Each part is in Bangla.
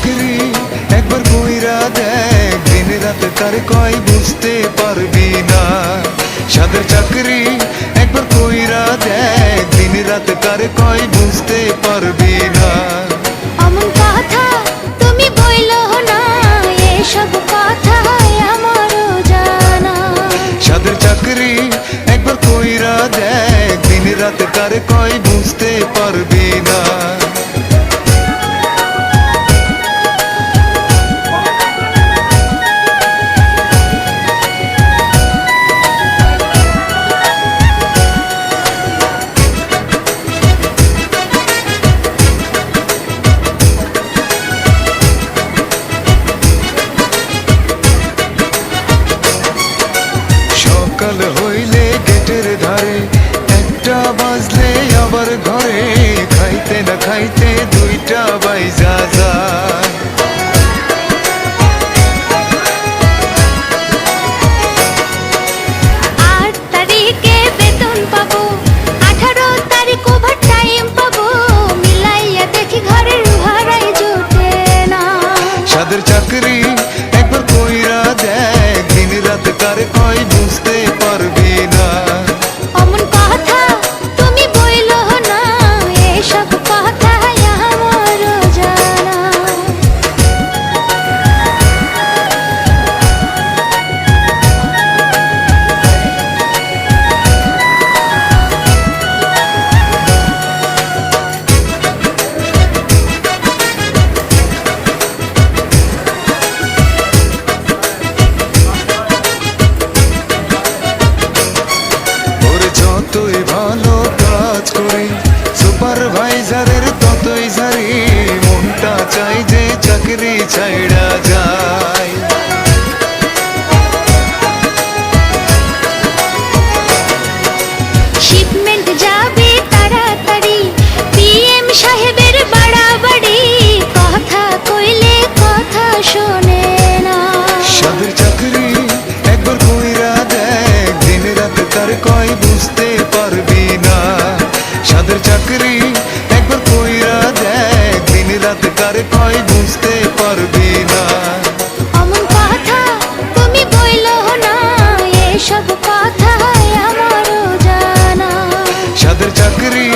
চাকরি একবার কইরা দেখ দিন রাত কার কয় বুঝতে পারবি না। সাদের চাকরি একবার কইরা দেখ দিন রাত কার কয় বুঝতে পারবি না। অমন কথা তুমি বইলো না এসব কথা আমারও জানা। সাদের চাকরি একবার কইরা দেখ দিন রাত কার কয় বুঝতে পারবি না। সকাল হইলে গেটের ধারে একটা বাজলে আবার ঘরে। খাইতে না খাইতে দুইটা বাইজা যায় আট সাদের চাকরি একবার কইরা দেখ দিন রাত কারে কয় বুঝতে পারবি না। অমন কথা তুমি বইলো না এসব কথা আমারও জানা। সাদের চাকরি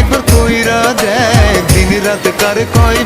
একবার কইরা দেখ দিন রাত কারে কয়